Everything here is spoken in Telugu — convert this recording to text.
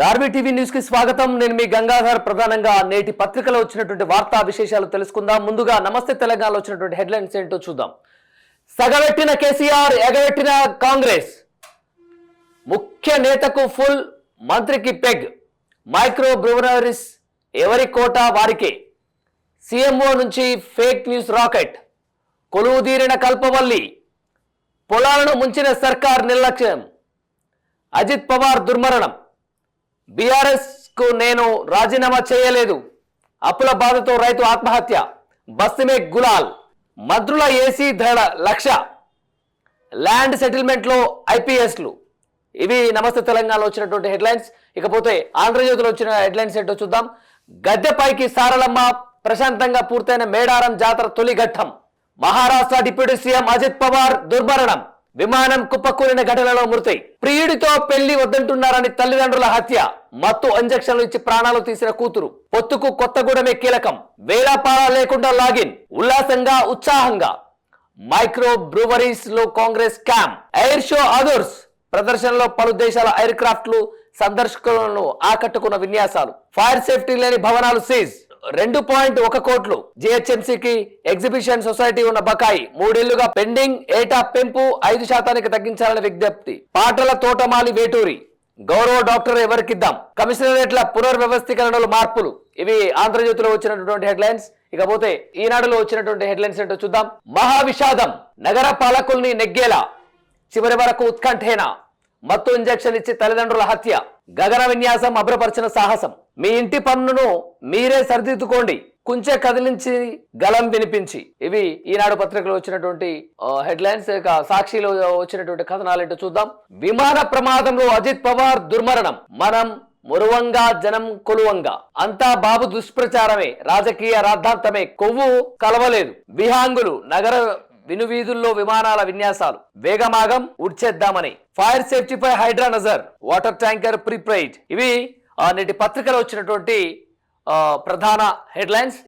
దార్వి టీవీ న్యూస్కి స్వాగతం. నేను మీ గంగాధర్. ప్రధానంగా నేటి పత్రికలో వచ్చినటువంటి వార్తా విశేషాలు తెలుసుకుందాం. ముందుగా నమస్తే తెలంగాణలో వచ్చినటువంటి హెడ్లైన్స్ ఏంటో చూద్దాం. సగవెట్టిన కేసీఆర్ ఎగవెట్టిన కాంగ్రెస్. ముఖ్య నేతకు ఫుల్ మంత్రికి పెగ్. మైక్రో బ్రూవరీస్ ఎవరి కోట వారికే. సీఎంఓ నుంచి ఫేక్ న్యూస్ రాకెట్. కొలువుదీరిన కల్పవల్లి. పొలాలను ముంచిన సర్కార్ నిర్లక్ష్యం. అజిత్ పవార్ దుర్మరణం. బీఆర్ఎస్కు నేను రాజీనామా చేయలేదు. అప్పుల బాధతో రైతు ఆత్మహత్య. బస్సుమే గులాల్. మంత్రుల ఏసీ ధరల లక్ష. ల్యాండ్ సెటిల్మెంట్లో ఐపీఎస్లు. ఇవి నమస్తే తెలంగాణలో వచ్చినటువంటి హెడ్లైన్స్. ఇకపోతే ఆంధ్రజ్యోతిలో వచ్చిన హెడ్లైన్స్ ఏంటో చూద్దాం. గద్దెపైకి సారలమ్మ ప్రశాంతంగా పూర్తయిన మేడారం జాతర తొలి ఘట్టం మహారాష్ట్ర డిప్యూటీ సీఎం అజిత్ పవార్ దుర్మరణం. విమానం కుప్పకూలిన ఘటనలో మృతి. ప్రియుడితో పెళ్ళి వద్దంటున్నారని తల్లిదండ్రుల హత్య. మత్తు ఇంజక్షన్లు ఇచ్చి ప్రాణాలు తీసిన కూతురు. పొత్తుకు కొత్తగూడమే కీలకం. వేలాపాలా లేకుండా లాగిన్. ఉల్లాసంగా ఉత్సాహంగా. Micro బ్రూవరీస్లో congress camp air show others. ప్రదర్శనలో పలు దేశాల ఎయిర్ క్రాఫ్ట్లు సందర్శకులను ఆకట్టుకున్న విన్యాసాలు. ఫైర్ సేఫ్టీ లేని భవనాలు సీజ్. రెండు పాయింట్ ఒక కోట్లు. జిహెచ్ఎంసీకి ఎగ్జిబిషన్ సొసైటీ ఉన్న బకాయి మూడేళ్ళుగా పెండింగ్ ఏటా పెంపు ఐదు శాతానికి తగ్గించాలని విజ్ఞప్తి. పాటల తోటమాలి వేటూరి. గౌరవ డాక్టర్ ఎవరికిద్దాం? కమిషనరేట్ల పునర్వ్యవస్థీకరణలో మార్పులు. ఇవి ఆంధ్రజ్యోతిలో వచ్చినటువంటి హెడ్లైన్స్. ఇకపోతే ఈనాడులో వచ్చినటువంటి హెడ్లైన్స్ ఏంటో చూద్దాం. మహావిషాదం నగర పాలకుల్ని నెగ్గేలా. చివరి వరకు ఉత్కంఠేన? మత్తు ఇంజెక్షన్ ఇచ్చి తల్లిదండ్రుల హత్య. గగన విన్యాసం అభ్రపరిచిన సాహసం. మీ ఇంటి పన్నును మీరే సరిదిద్దుకోండి. కుంచె కదిలించి గలం వినిపించి. ఇవి ఈనాడు పత్రికలో వచ్చినటువంటి హెడ్లైన్స్ ఇక సాక్షిలో వచ్చినటువంటి కథనాలు ఏంటో చూద్దాం. విమాన ప్రమాదంలో అజిత్ పవార్ దుర్మరణం. మనం మురువంగా జనం కొలువంగా. అంతా బాబు దుష్ప్రచారమే. రాజకీయ రాద్ధాంతమే. కొవ్వు కలవలేదు. విహాంగులు నగర వినువీధుల్లో విమానాల విన్యాసాలు. వేగమాగం ఉడ్చేద్దామని ఫైర్ సేఫ్టీపై హైడ్రా నజర్ వాటర్ ట్యాంకర్ ప్రిప్రైడ్ ఇవి నేటి పత్రికలో వచ్చినటువంటి ప్రధాన హెడ్లైన్స్.